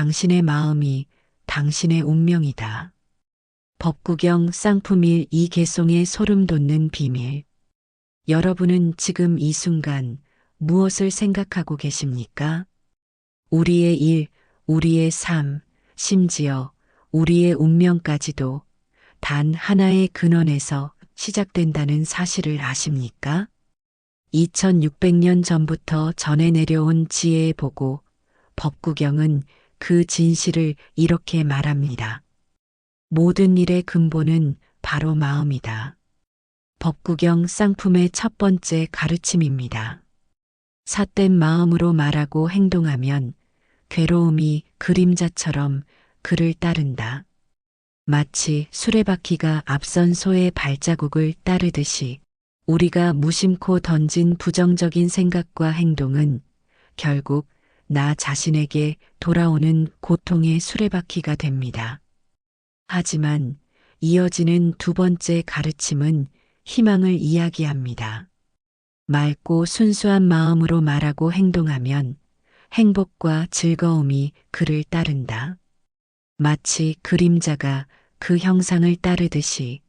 당신의 마음이 당신의 운명이다. 법구경 쌍품일 이 개송의 소름 돋는 비밀. 여러분은 지금 이 순간 무엇을 생각하고 계십니까? 우리의 일, 우리의 삶, 심지어 우리의 운명까지도 단 하나의 근원에서 시작된다는 사실을 아십니까? 2600년 전부터 전해 내려온 지혜의 보고 법구경은 그 진실을 이렇게 말합니다. 모든 일의 근본은 바로 마음이다. 법구경 쌍품의 첫 번째 가르침입니다. 삿된 마음으로 말하고 행동하면 괴로움이 그림자처럼 그를 따른다. 마치 수레바퀴가 앞선 소의 발자국을 따르듯이 우리가 무심코 던진 부정적인 생각과 행동은 결국 나 자신에게 돌아오는 고통의 수레바퀴가 됩니다. 하지만 이어지는 두 번째 가르침은 희망을 이야기합니다. 맑고 순수한 마음으로 말하고 행동하면 행복과 즐거움이 그를 따른다. 마치 그림자가 그 형상을 따르듯이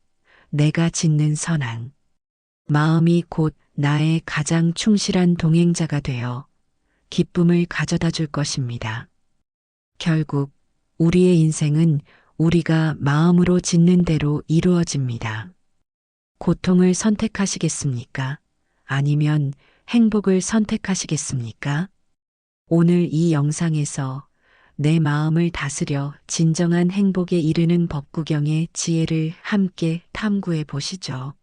내가 짓는 선한 마음이 곧 나의 가장 충실한 동행자가 되어 기쁨을 가져다 줄 것입니다. 결국 우리의 인생은 우리가 마음으로 짓는 대로 이루어집니다. 고통을 선택하시겠습니까? 아니면 행복을 선택하시겠습니까? 오늘 이 영상에서 내 마음을 다스려 진정한 행복에 이르는 법구경의 지혜를 함께 탐구해 보시죠.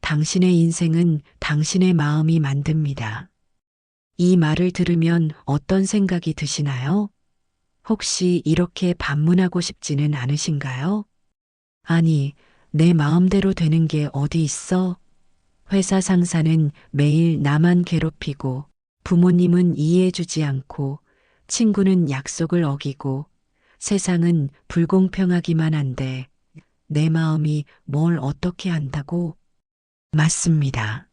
당신의 인생은 당신의 마음이 만듭니다. 이 말을 들으면 어떤 생각이 드시나요? 혹시 이렇게 반문하고 싶지는 않으신가요? 아니, 내 마음대로 되는 게 어디 있어? 회사 상사는 매일 나만 괴롭히고 부모님은 이해해주지 않고 친구는 약속을 어기고 세상은 불공평하기만 한데 내 마음이 뭘 어떻게 한다고? 맞습니다.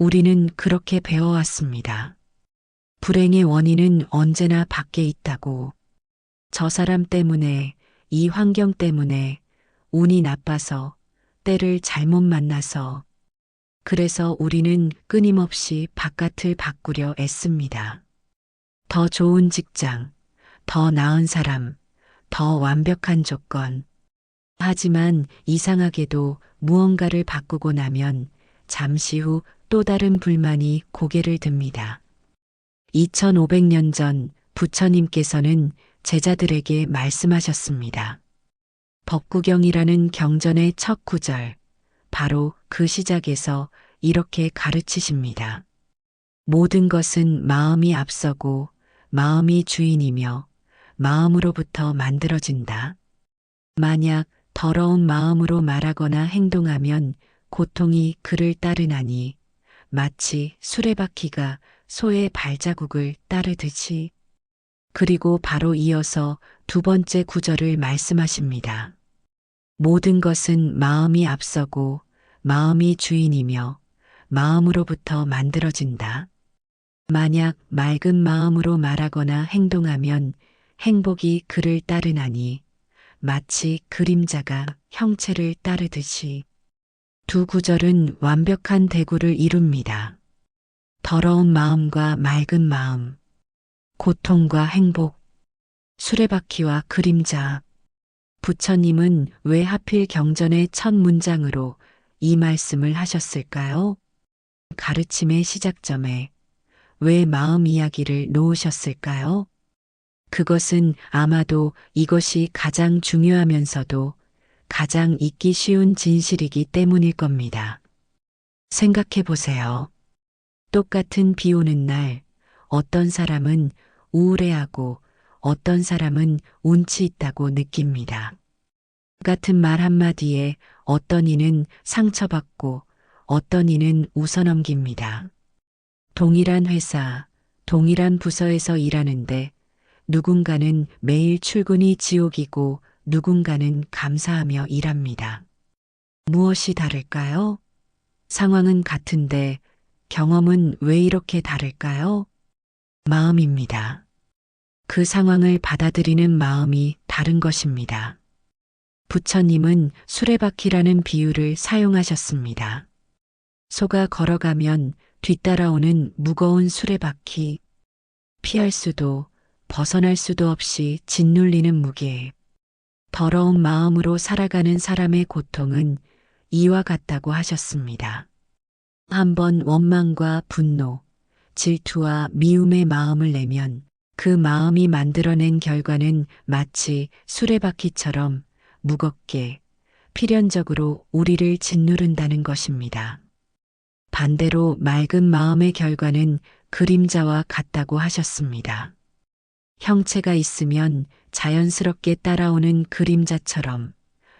우리는 그렇게 배워왔습니다. 불행의 원인은 언제나 밖에 있다고. 저 사람 때문에, 이 환경 때문에, 운이 나빠서, 때를 잘못 만나서, 그래서 우리는 끊임없이 바깥을 바꾸려 애씁니다. 더 좋은 직장, 더 나은 사람, 더 완벽한 조건. 하지만 이상하게도 무언가를 바꾸고 나면 잠시 후 또 다른 불만이 고개를 듭니다. 2500년 전 부처님께서는 제자들에게 말씀하셨습니다. 법구경이라는 경전의 첫 구절, 바로 그 시작에서 이렇게 가르치십니다. 모든 것은 마음이 앞서고 마음이 주인이며 마음으로부터 만들어진다. 만약 더러운 마음으로 말하거나 행동하면 고통이 그를 따르나니 마치 수레바퀴가 소의 발자국을 따르듯이 그리고 바로 이어서 두 번째 구절을 말씀하십니다. 모든 것은 마음이 앞서고 마음이 주인이며 마음으로부터 만들어진다. 만약 맑은 마음으로 말하거나 행동하면 행복이 그를 따르나니 마치 그림자가 형체를 따르듯이 두 구절은 완벽한 대구를 이룹니다. 더러운 마음과 맑은 마음, 고통과 행복, 수레바퀴와 그림자. 부처님은 왜 하필 경전의 첫 문장으로 이 말씀을 하셨을까요? 가르침의 시작점에 왜 마음 이야기를 놓으셨을까요? 그것은 아마도 이것이 가장 중요하면서도 가장 잊기 쉬운 진실이기 때문일 겁니다. 생각해 보세요. 똑같은 비 오는 날, 어떤 사람은 우울해하고 어떤 사람은 운치 있다고 느낍니다. 같은 말 한마디에 어떤 이는 상처받고 어떤 이는 웃어넘깁니다. 동일한 회사, 동일한 부서에서 일하는데 누군가는 매일 출근이 지옥이고 누군가는 감사하며 일합니다. 무엇이 다를까요? 상황은 같은데 경험은 왜 이렇게 다를까요? 마음입니다. 그 상황을 받아들이는 마음이 다른 것입니다. 부처님은 수레바퀴라는 비유를 사용하셨습니다. 소가 걸어가면 뒤따라오는 무거운 수레바퀴, 피할 수도 벗어날 수도 없이 짓눌리는 무게, 더러운 마음으로 살아가는 사람의 고통은 이와 같다고 하셨습니다. 한번 원망과 분노, 질투와 미움의 마음을 내면 그 마음이 만들어낸 결과는 마치 수레바퀴처럼 무겁게 필연적으로 우리를 짓누른다는 것입니다. 반대로 맑은 마음의 결과는 그림자와 같다고 하셨습니다. 형체가 있으면 자연스럽게 따라오는 그림자처럼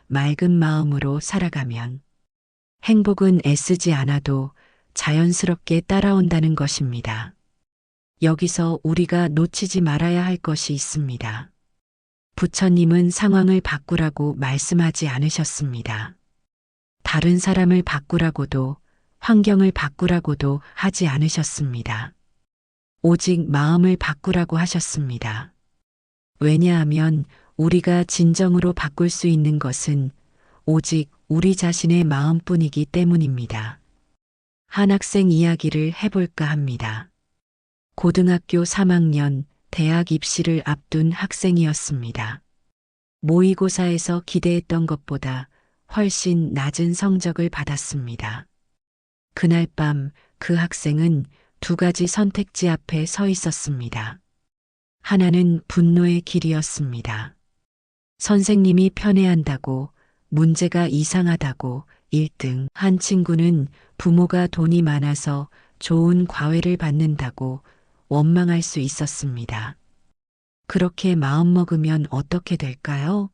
맑은 마음으로 살아가면 행복은 애쓰지 않아도 자연스럽게 따라온다는 것입니다. 여기서 우리가 놓치지 말아야 할 것이 있습니다. 부처님은 상황을 바꾸라고 말씀하지 않으셨습니다. 다른 사람을 바꾸라고도 환경을 바꾸라고도 하지 않으셨습니다. 오직 마음을 바꾸라고 하셨습니다. 왜냐하면 우리가 진정으로 바꿀 수 있는 것은 오직 우리 자신의 마음뿐이기 때문입니다. 한 학생 이야기를 해볼까 합니다. 고등학교 3학년 대학 입시를 앞둔 학생이었습니다. 모의고사에서 기대했던 것보다 훨씬 낮은 성적을 받았습니다. 그날 밤 그 학생은 두 가지 선택지 앞에 서 있었습니다. 하나는 분노의 길이었습니다. 선생님이 편애한다고 문제가 이상하다고 1등 한 친구는 부모가 돈이 많아서 좋은 과외를 받는다고 원망할 수 있었습니다. 그렇게 마음먹으면 어떻게 될까요?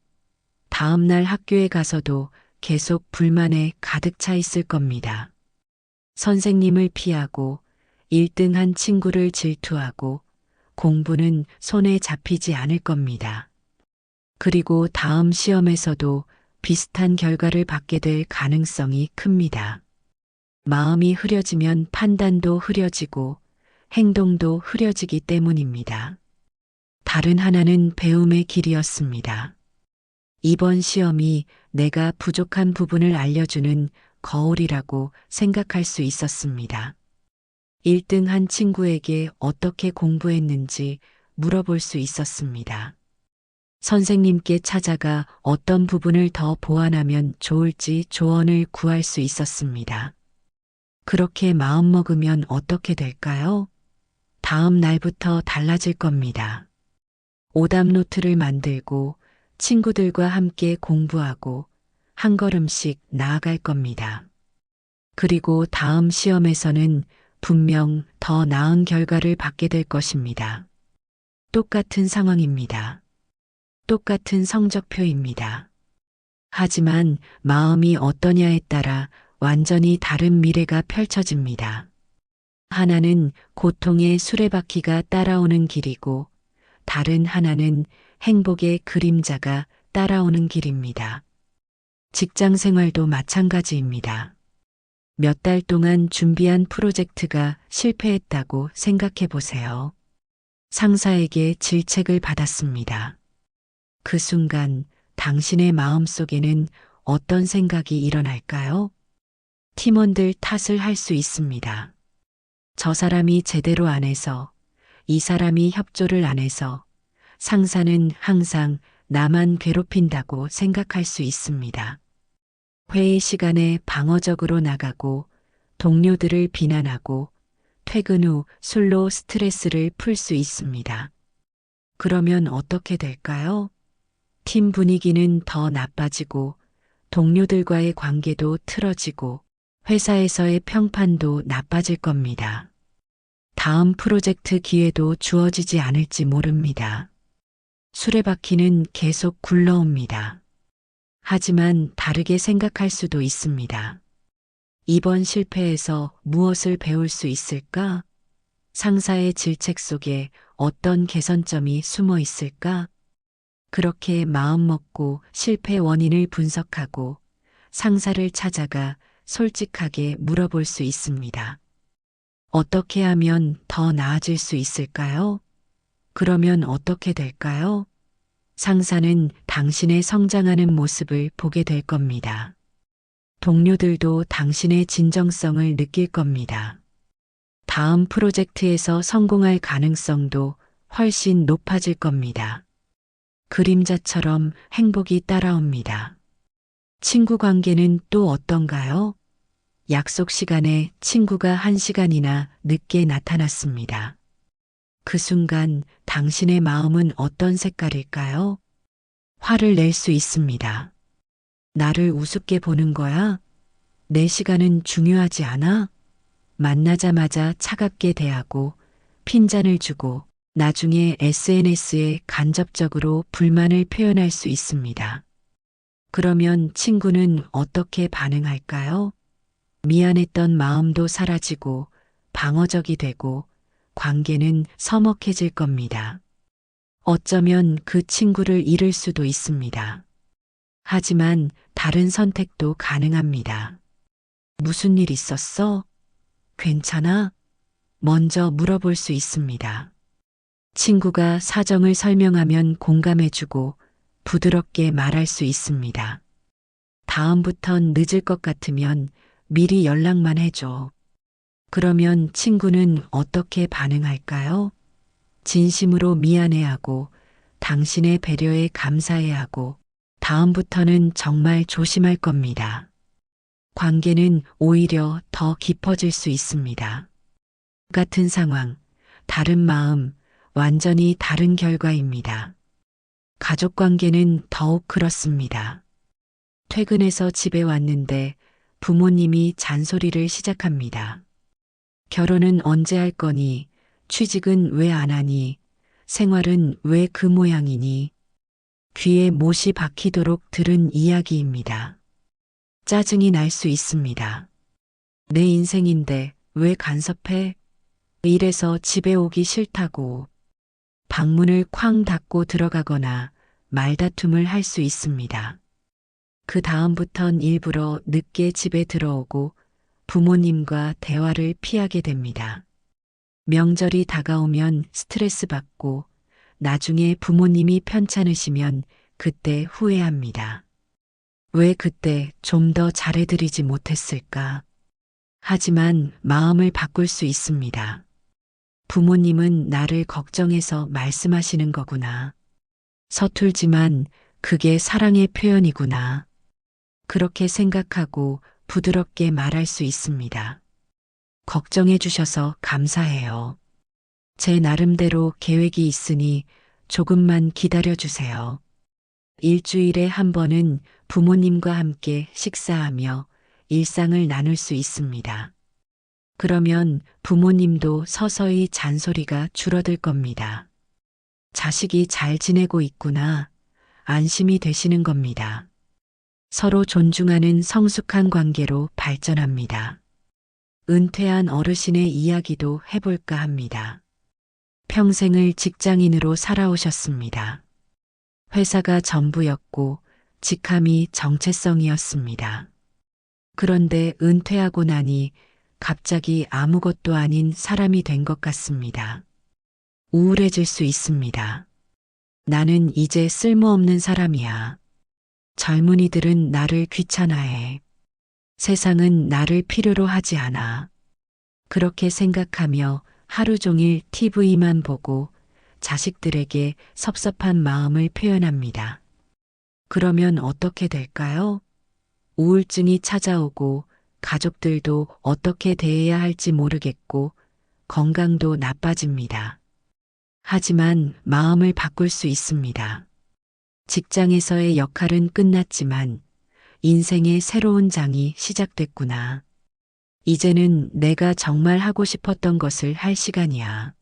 다음날 학교에 가서도 계속 불만에 가득 차 있을 겁니다. 선생님을 피하고 1등한 친구를 질투하고 공부는 손에 잡히지 않을 겁니다. 그리고 다음 시험에서도 비슷한 결과를 받게 될 가능성이 큽니다. 마음이 흐려지면 판단도 흐려지고 행동도 흐려지기 때문입니다. 다른 하나는 배움의 길이었습니다. 이번 시험이 내가 부족한 부분을 알려주는 거울이라고 생각할 수 있었습니다. 1등 한 친구에게 어떻게 공부했는지 물어볼 수 있었습니다. 선생님께 찾아가 어떤 부분을 더 보완하면 좋을지 조언을 구할 수 있었습니다. 그렇게 마음먹으면 어떻게 될까요? 다음 날부터 달라질 겁니다. 오답 노트를 만들고 친구들과 함께 공부하고 한 걸음씩 나아갈 겁니다. 그리고 다음 시험에서는 분명 더 나은 결과를 받게 될 것입니다. 똑같은 상황입니다. 똑같은 성적표입니다. 하지만 마음이 어떠냐에 따라 완전히 다른 미래가 펼쳐집니다. 하나는 고통의 수레바퀴가 따라오는 길이고 다른 하나는 행복의 그림자가 따라오는 길입니다. 직장 생활도 마찬가지입니다. 몇 달 동안 준비한 프로젝트가 실패했다고 생각해 보세요. 상사에게 질책을 받았습니다. 그 순간 당신의 마음 속에는 어떤 생각이 일어날까요? 팀원들 탓을 할 수 있습니다. 저 사람이 제대로 안 해서, 이 사람이 협조를 안 해서, 상사는 항상 나만 괴롭힌다고 생각할 수 있습니다. 회의 시간에 방어적으로 나가고 동료들을 비난하고 퇴근 후 술로 스트레스를 풀 수 있습니다. 그러면 어떻게 될까요? 팀 분위기는 더 나빠지고 동료들과의 관계도 틀어지고 회사에서의 평판도 나빠질 겁니다. 다음 프로젝트 기회도 주어지지 않을지 모릅니다. 수레바퀴는 계속 굴러옵니다. 하지만 다르게 생각할 수도 있습니다. 이번 실패에서 무엇을 배울 수 있을까? 상사의 질책 속에 어떤 개선점이 숨어 있을까? 그렇게 마음먹고 실패 원인을 분석하고 상사를 찾아가 솔직하게 물어볼 수 있습니다. 어떻게 하면 더 나아질 수 있을까요? 그러면 어떻게 될까요? 상사는 당신의 성장하는 모습을 보게 될 겁니다. 동료들도 당신의 진정성을 느낄 겁니다. 다음 프로젝트에서 성공할 가능성도 훨씬 높아질 겁니다. 그림자처럼 행복이 따라옵니다. 친구 관계는 또 어떤가요? 약속 시간에 친구가 한 시간이나 늦게 나타났습니다. 그 순간 당신의 마음은 어떤 색깔일까요? 화를 낼 수 있습니다. 나를 우습게 보는 거야? 내 시간은 중요하지 않아? 만나자마자 차갑게 대하고 핀잔을 주고 나중에 SNS에 간접적으로 불만을 표현할 수 있습니다. 그러면 친구는 어떻게 반응할까요? 미안했던 마음도 사라지고 방어적이 되고 관계는 서먹해질 겁니다. 어쩌면 그 친구를 잃을 수도 있습니다. 하지만 다른 선택도 가능합니다. 무슨 일 있었어? 괜찮아? 먼저 물어볼 수 있습니다. 친구가 사정을 설명하면 공감해주고 부드럽게 말할 수 있습니다. 다음부턴 늦을 것 같으면 미리 연락만 해줘. 그러면 친구는 어떻게 반응할까요? 진심으로 미안해하고 당신의 배려에 감사해하고 다음부터는 정말 조심할 겁니다. 관계는 오히려 더 깊어질 수 있습니다. 같은 상황, 다른 마음, 완전히 다른 결과입니다. 가족 관계는 더욱 그렇습니다. 퇴근해서 집에 왔는데 부모님이 잔소리를 시작합니다. 결혼은 언제 할 거니? 취직은 왜 안 하니? 생활은 왜 그 모양이니? 귀에 못이 박히도록 들은 이야기입니다. 짜증이 날 수 있습니다. 내 인생인데 왜 간섭해? 일해서 집에 오기 싫다고 방문을 쾅 닫고 들어가거나 말다툼을 할 수 있습니다. 그 다음부턴 일부러 늦게 집에 들어오고 부모님과 대화를 피하게 됩니다. 명절이 다가오면 스트레스 받고 나중에 부모님이 편찮으시면 그때 후회합니다. 왜 그때 좀 더 잘해드리지 못했을까? 하지만 마음을 바꿀 수 있습니다. 부모님은 나를 걱정해서 말씀하시는 거구나. 서툴지만 그게 사랑의 표현이구나. 그렇게 생각하고 부드럽게 말할 수 있습니다. 걱정해 주셔서 감사해요. 제 나름대로 계획이 있으니 조금만 기다려 주세요. 일주일에 한 번은 부모님과 함께 식사하며 일상을 나눌 수 있습니다. 그러면 부모님도 서서히 잔소리가 줄어들 겁니다. 자식이 잘 지내고 있구나. 안심이 되시는 겁니다. 서로 존중하는 성숙한 관계로 발전합니다. 은퇴한 어르신의 이야기도 해볼까 합니다. 평생을 직장인으로 살아오셨습니다. 회사가 전부였고 직함이 정체성이었습니다. 그런데 은퇴하고 나니 갑자기 아무것도 아닌 사람이 된 것 같습니다. 우울해질 수 있습니다. 나는 이제 쓸모없는 사람이야. 젊은이들은 나를 귀찮아해. 세상은 나를 필요로 하지 않아. 그렇게 생각하며 하루 종일 TV만 보고 자식들에게 섭섭한 마음을 표현합니다. 그러면 어떻게 될까요? 우울증이 찾아오고 가족들도 어떻게 대해야 할지 모르겠고 건강도 나빠집니다. 하지만 마음을 바꿀 수 있습니다. 직장에서의 역할은 끝났지만 인생의 새로운 장이 시작됐구나. 이제는 내가 정말 하고 싶었던 것을 할 시간이야.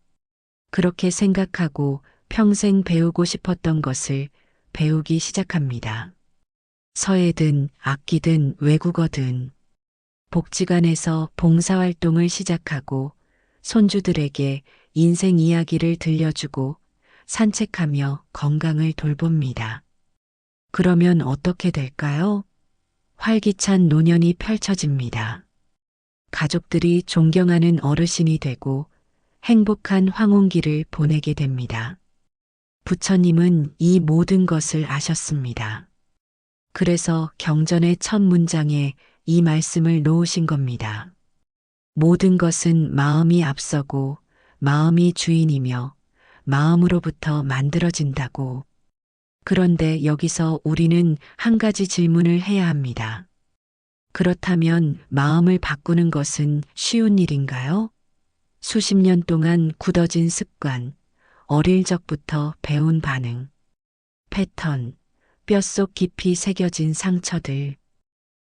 그렇게 생각하고 평생 배우고 싶었던 것을 배우기 시작합니다. 서예든 악기든 외국어든 복지관에서 봉사활동을 시작하고 손주들에게 인생 이야기를 들려주고 산책하며 건강을 돌봅니다. 그러면 어떻게 될까요? 활기찬 노년이 펼쳐집니다. 가족들이 존경하는 어르신이 되고 행복한 황혼기를 보내게 됩니다. 부처님은 이 모든 것을 아셨습니다. 그래서 경전의 첫 문장에 이 말씀을 놓으신 겁니다. 모든 것은 마음이 앞서고 마음이 주인이며 마음으로부터 만들어진다고. 그런데 여기서 우리는 한 가지 질문을 해야 합니다. 그렇다면 마음을 바꾸는 것은 쉬운 일인가요? 수십 년 동안 굳어진 습관, 어릴 적부터 배운 반응, 패턴, 뼛속 깊이 새겨진 상처들,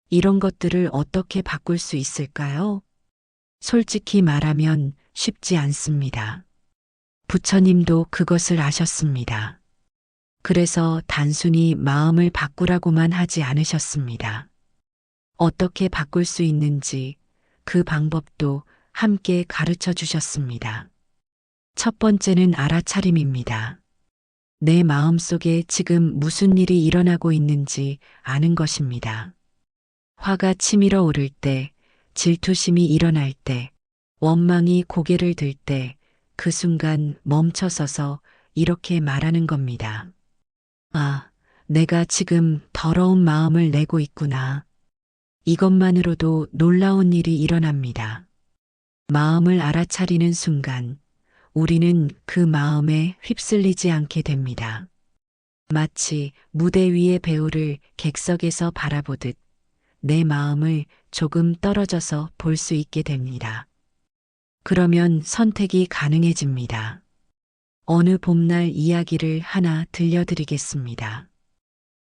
이런 것들을 어떻게 바꿀 수 있을까요? 솔직히 말하면 쉽지 않습니다. 부처님도 그것을 아셨습니다. 그래서 단순히 마음을 바꾸라고만 하지 않으셨습니다. 어떻게 바꿀 수 있는지 그 방법도 함께 가르쳐 주셨습니다. 첫 번째는 알아차림입니다. 내 마음 속에 지금 무슨 일이 일어나고 있는지 아는 것입니다. 화가 치밀어 오를 때, 질투심이 일어날 때, 원망이 고개를 들 때, 그 순간 멈춰서서 이렇게 말하는 겁니다. 아, 내가 지금 더러운 마음을 내고 있구나. 이것만으로도 놀라운 일이 일어납니다. 마음을 알아차리는 순간 우리는 그 마음에 휩쓸리지 않게 됩니다. 마치 무대 위의 배우를 객석에서 바라보듯 내 마음을 조금 떨어져서 볼 수 있게 됩니다. 그러면 선택이 가능해집니다. 어느 봄날 이야기를 하나 들려드리겠습니다.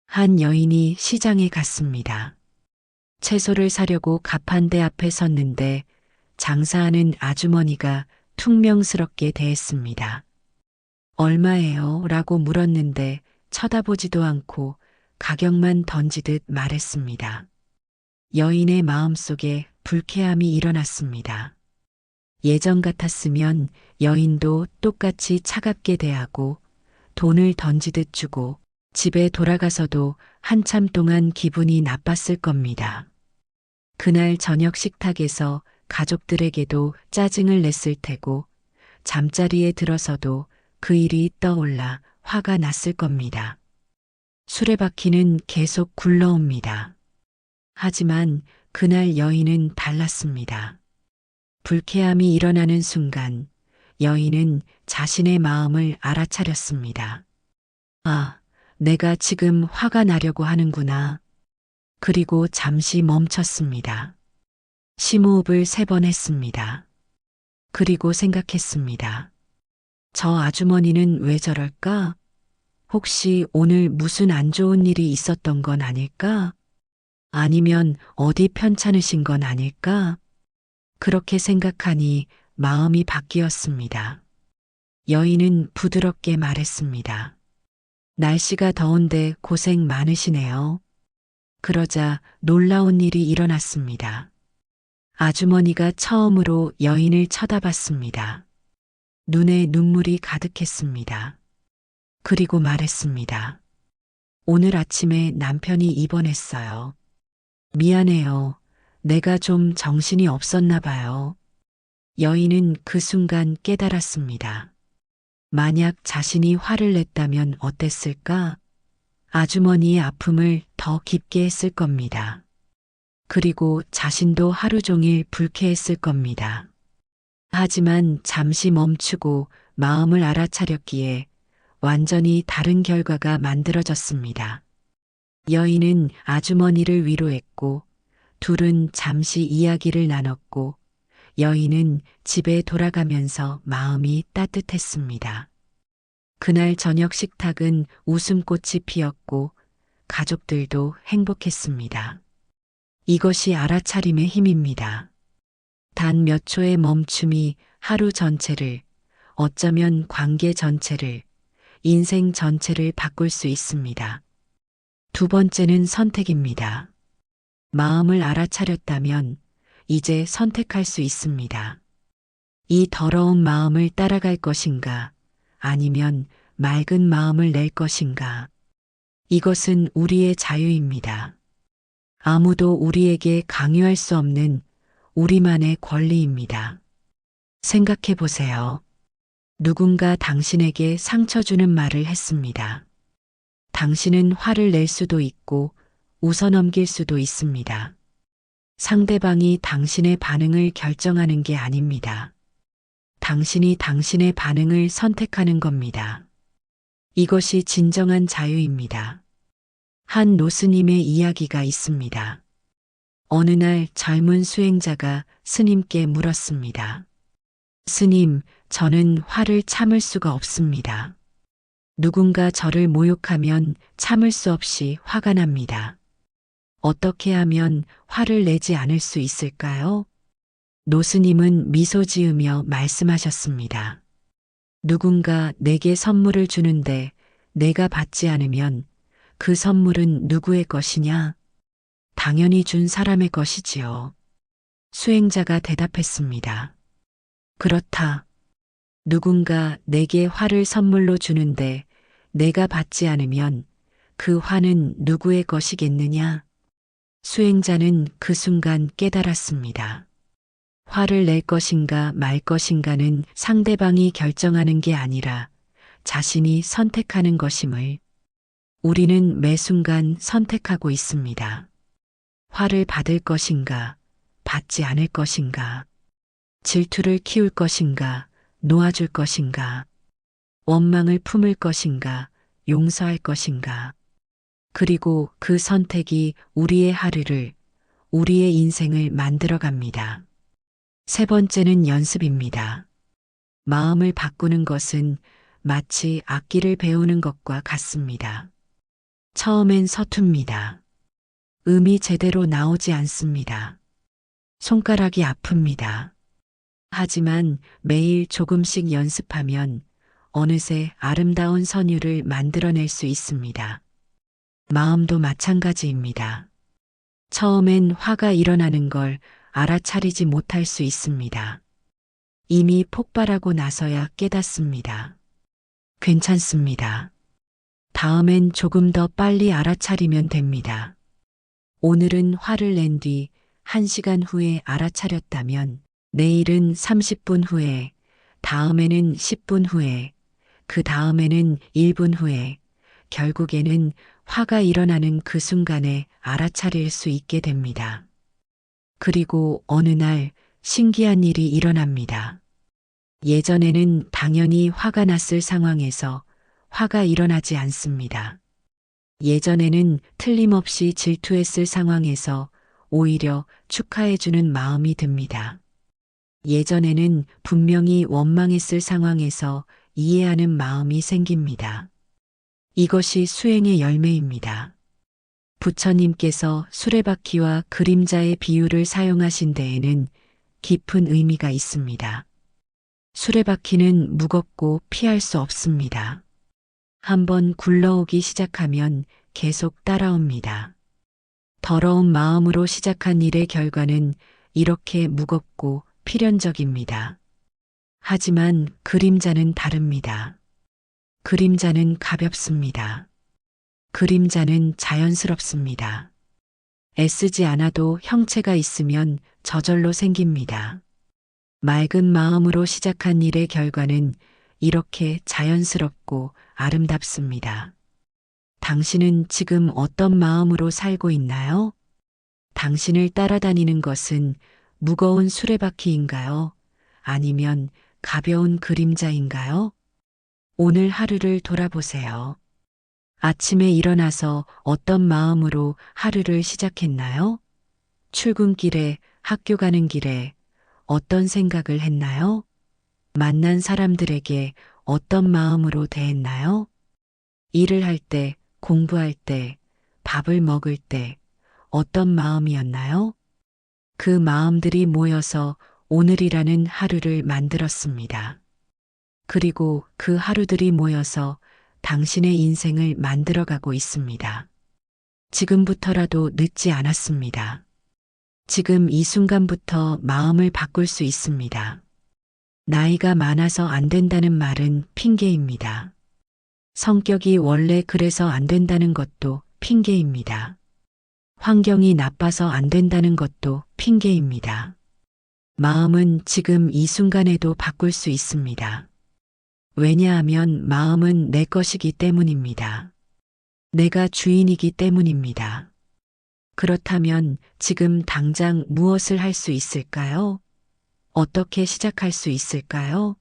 한 여인이 시장에 갔습니다. 채소를 사려고 가판대 앞에 섰는데 장사하는 아주머니가 퉁명스럽게 대했습니다. 얼마예요? 라고 물었는데 쳐다보지도 않고 가격만 던지듯 말했습니다. 여인의 마음속에 불쾌함이 일어났습니다. 예전 같았으면 여인도 똑같이 차갑게 대하고 돈을 던지듯 주고 집에 돌아가서도 한참 동안 기분이 나빴을 겁니다. 그날 저녁 식탁에서 가족들에게도 짜증을 냈을 테고 잠자리에 들어서도 그 일이 떠올라 화가 났을 겁니다. 수레바퀴는 계속 굴러옵니다. 하지만 그날 여인은 달랐습니다. 불쾌함이 일어나는 순간 여인은 자신의 마음을 알아차렸습니다. 아, 내가 지금 화가 나려고 하는구나. 그리고 잠시 멈췄습니다. 심호흡을 세 번 했습니다. 그리고 생각했습니다. 저 아주머니는 왜 저럴까? 혹시 오늘 무슨 안 좋은 일이 있었던 건 아닐까? 아니면 어디 편찮으신 건 아닐까? 그렇게 생각하니 마음이 바뀌었습니다. 여인은 부드럽게 말했습니다. 날씨가 더운데 고생 많으시네요. 그러자 놀라운 일이 일어났습니다. 아주머니가 처음으로 여인을 쳐다봤습니다. 눈에 눈물이 가득했습니다. 그리고 말했습니다. 오늘 아침에 남편이 입원했어요. 미안해요. 내가 좀 정신이 없었나 봐요. 여인은 그 순간 깨달았습니다. 만약 자신이 화를 냈다면 어땠을까? 아주머니의 아픔을 더 깊게 했을 겁니다. 그리고 자신도 하루 종일 불쾌했을 겁니다. 하지만 잠시 멈추고 마음을 알아차렸기에 완전히 다른 결과가 만들어졌습니다. 여인은 아주머니를 위로했고 둘은 잠시 이야기를 나눴고 여인은 집에 돌아가면서 마음이 따뜻했습니다. 그날 저녁 식탁은 웃음꽃이 피었고 가족들도 행복했습니다. 이것이 알아차림의 힘입니다. 단 몇 초의 멈춤이 하루 전체를, 어쩌면 관계 전체를, 인생 전체를 바꿀 수 있습니다. 두 번째는 선택입니다. 마음을 알아차렸다면 이제 선택할 수 있습니다. 이 더러운 마음을 따라갈 것인가, 아니면 맑은 마음을 낼 것인가. 이것은 우리의 자유입니다. 아무도 우리에게 강요할 수 없는 우리만의 권리입니다. 생각해 보세요. 누군가 당신에게 상처 주는 말을 했습니다. 당신은 화를 낼 수도 있고 웃어넘길 수도 있습니다. 상대방이 당신의 반응을 결정하는 게 아닙니다. 당신이 당신의 반응을 선택하는 겁니다. 이것이 진정한 자유입니다. 한 노스님의 이야기가 있습니다. 어느 날 젊은 수행자가 스님께 물었습니다. 스님, 저는 화를 참을 수가 없습니다. 누군가 저를 모욕하면 참을 수 없이 화가 납니다. 어떻게 하면 화를 내지 않을 수 있을까요? 노스님은 미소 지으며 말씀하셨습니다. 누군가 내게 선물을 주는데 내가 받지 않으면 그 선물은 누구의 것이냐? 당연히 준 사람의 것이지요. 수행자가 대답했습니다. 그렇다. 누군가 내게 화를 선물로 주는데 내가 받지 않으면 그 화는 누구의 것이겠느냐? 수행자는 그 순간 깨달았습니다. 화를 낼 것인가 말 것인가는 상대방이 결정하는 게 아니라 자신이 선택하는 것임을 우리는 매 순간 선택하고 있습니다. 화를 받을 것인가, 받지 않을 것인가, 질투를 키울 것인가, 놓아줄 것인가, 원망을 품을 것인가, 용서할 것인가. 그리고 그 선택이 우리의 하루를, 우리의 인생을 만들어 갑니다. 세 번째는 연습입니다. 마음을 바꾸는 것은 마치 악기를 배우는 것과 같습니다. 처음엔 서툽니다. 음이 제대로 나오지 않습니다. 손가락이 아픕니다. 하지만 매일 조금씩 연습하면 어느새 아름다운 선율을 만들어낼 수 있습니다. 마음도 마찬가지입니다. 처음엔 화가 일어나는 걸 알아차리지 못할 수 있습니다. 이미 폭발하고 나서야 깨닫습니다. 괜찮습니다. 다음엔 조금 더 빨리 알아차리면 됩니다. 오늘은 화를 낸 뒤 1시간 후에 알아차렸다면 내일은 30분 후에, 다음에는 10분 후에, 그 다음에는 1분 후에, 결국에는 화가 일어나는 그 순간에 알아차릴 수 있게 됩니다. 그리고 어느 날 신기한 일이 일어납니다. 예전에는 당연히 화가 났을 상황에서 화가 일어나지 않습니다. 예전에는 틀림없이 질투했을 상황에서 오히려 축하해주는 마음이 듭니다. 예전에는 분명히 원망했을 상황에서 이해하는 마음이 생깁니다. 이것이 수행의 열매입니다. 부처님께서 수레바퀴와 그림자의 비유를 사용하신 데에는 깊은 의미가 있습니다. 수레바퀴는 무겁고 피할 수 없습니다. 한번 굴러오기 시작하면 계속 따라옵니다. 더러운 마음으로 시작한 일의 결과는 이렇게 무겁고 필연적입니다. 하지만 그림자는 다릅니다. 그림자는 가볍습니다. 그림자는 자연스럽습니다. 애쓰지 않아도 형체가 있으면 저절로 생깁니다. 맑은 마음으로 시작한 일의 결과는 이렇게 자연스럽고 아름답습니다. 당신은 지금 어떤 마음으로 살고 있나요? 당신을 따라다니는 것은 무거운 수레바퀴인가요? 아니면 가벼운 그림자인가요? 오늘 하루를 돌아보세요. 아침에 일어나서 어떤 마음으로 하루를 시작했나요? 출근길에, 학교 가는 길에 어떤 생각을 했나요? 만난 사람들에게 어떤 마음으로 대했나요? 일을 할 때, 공부할 때, 밥을 먹을 때 어떤 마음이었나요? 그 마음들이 모여서 오늘이라는 하루를 만들었습니다. 그리고 그 하루들이 모여서 당신의 인생을 만들어가고 있습니다. 지금부터라도 늦지 않았습니다. 지금 이 순간부터 마음을 바꿀 수 있습니다. 나이가 많아서 안 된다는 말은 핑계입니다. 성격이 원래 그래서 안 된다는 것도 핑계입니다. 환경이 나빠서 안 된다는 것도 핑계입니다. 마음은 지금 이 순간에도 바꿀 수 있습니다. 왜냐하면 마음은 내 것이기 때문입니다. 내가 주인이기 때문입니다. 그렇다면 지금 당장 무엇을 할 수 있을까요? 어떻게 시작할 수 있을까요?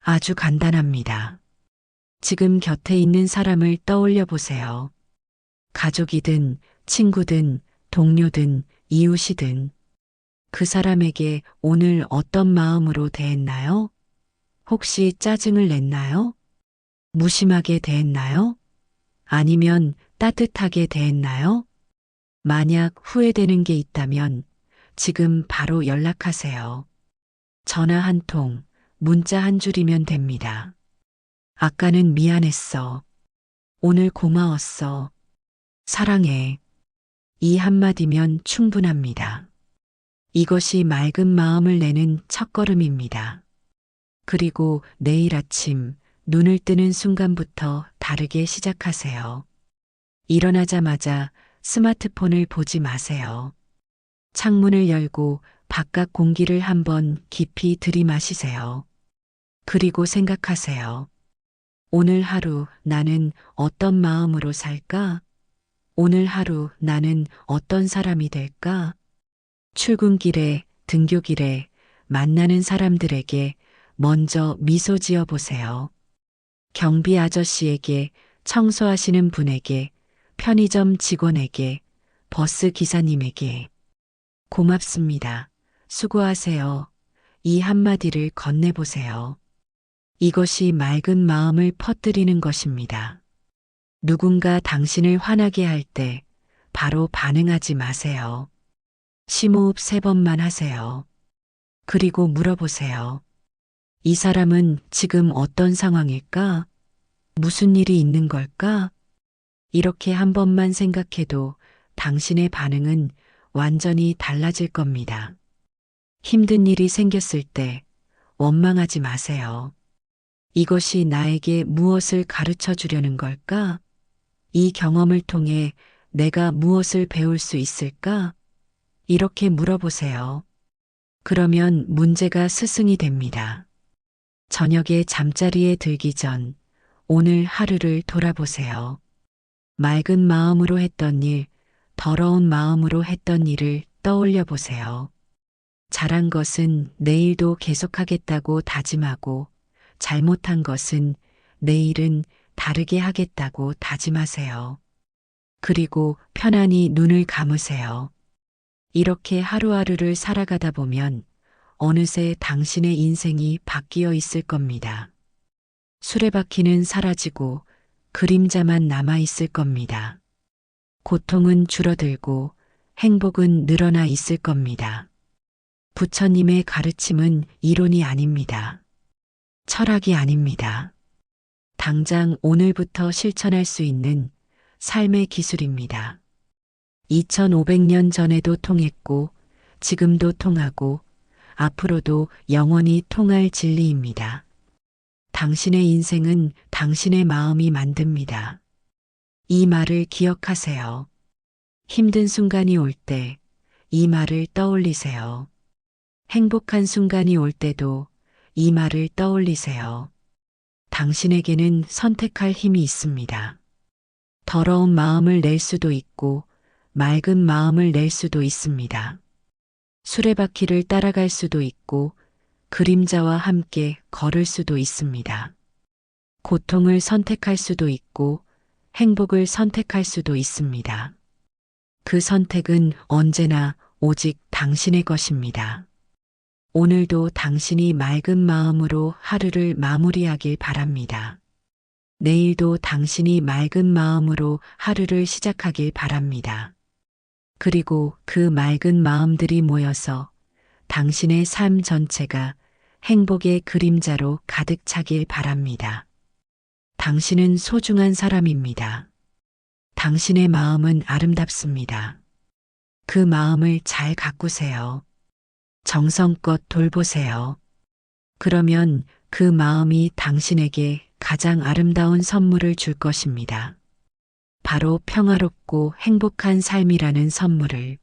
아주 간단합니다. 지금 곁에 있는 사람을 떠올려 보세요. 가족이든 친구든 동료든 이웃이든 그 사람에게 오늘 어떤 마음으로 대했나요? 혹시 짜증을 냈나요? 무심하게 대했나요? 아니면 따뜻하게 대했나요? 만약 후회되는 게 있다면 지금 바로 연락하세요. 전화 한 통, 문자 한 줄이면 됩니다. 아까는 미안했어. 오늘 고마웠어. 사랑해. 이 한마디면 충분합니다. 이것이 맑은 마음을 내는 첫걸음입니다. 그리고 내일 아침 눈을 뜨는 순간부터 다르게 시작하세요. 일어나자마자 스마트폰을 보지 마세요. 창문을 열고 바깥 공기를 한번 깊이 들이마시세요. 그리고 생각하세요. 오늘 하루 나는 어떤 마음으로 살까? 오늘 하루 나는 어떤 사람이 될까? 출근길에, 등교길에 만나는 사람들에게 먼저 미소 지어 보세요. 경비 아저씨에게, 청소하시는 분에게, 편의점 직원에게, 버스 기사님에게. 고맙습니다. 수고하세요. 이 한마디를 건네보세요. 이것이 맑은 마음을 퍼뜨리는 것입니다. 누군가 당신을 화나게 할 때 바로 반응하지 마세요. 심호흡 세 번만 하세요. 그리고 물어보세요. 이 사람은 지금 어떤 상황일까? 무슨 일이 있는 걸까? 이렇게 한 번만 생각해도 당신의 반응은 완전히 달라질 겁니다. 힘든 일이 생겼을 때 원망하지 마세요. 이것이 나에게 무엇을 가르쳐 주려는 걸까? 이 경험을 통해 내가 무엇을 배울 수 있을까? 이렇게 물어보세요. 그러면 문제가 스승이 됩니다. 저녁에 잠자리에 들기 전 오늘 하루를 돌아보세요. 맑은 마음으로 했던 일, 더러운 마음으로 했던 일을 떠올려 보세요. 잘한 것은 내일도 계속하겠다고 다짐하고 잘못한 것은 내일은 다르게 하겠다고 다짐하세요. 그리고 편안히 눈을 감으세요. 이렇게 하루하루를 살아가다 보면 어느새 당신의 인생이 바뀌어 있을 겁니다. 수레바퀴는 사라지고 그림자만 남아 있을 겁니다. 고통은 줄어들고 행복은 늘어나 있을 겁니다. 부처님의 가르침은 이론이 아닙니다. 철학이 아닙니다. 당장 오늘부터 실천할 수 있는 삶의 기술입니다. 2500년 전에도 통했고, 지금도 통하고, 앞으로도 영원히 통할 진리입니다. 당신의 인생은 당신의 마음이 만듭니다. 이 말을 기억하세요. 힘든 순간이 올 때 이 말을 떠올리세요. 행복한 순간이 올 때도 이 말을 떠올리세요. 당신에게는 선택할 힘이 있습니다. 더러운 마음을 낼 수도 있고 맑은 마음을 낼 수도 있습니다. 수레바퀴를 따라갈 수도 있고 그림자와 함께 걸을 수도 있습니다. 고통을 선택할 수도 있고 행복을 선택할 수도 있습니다. 그 선택은 언제나 오직 당신의 것입니다. 오늘도 당신이 맑은 마음으로 하루를 마무리하길 바랍니다. 내일도 당신이 맑은 마음으로 하루를 시작하길 바랍니다. 그리고 그 맑은 마음들이 모여서 당신의 삶 전체가 행복의 그림자로 가득 차길 바랍니다. 당신은 소중한 사람입니다. 당신의 마음은 아름답습니다. 그 마음을 잘 가꾸세요. 정성껏 돌보세요. 그러면 그 마음이 당신에게 가장 아름다운 선물을 줄 것입니다. 바로 평화롭고 행복한 삶이라는 선물을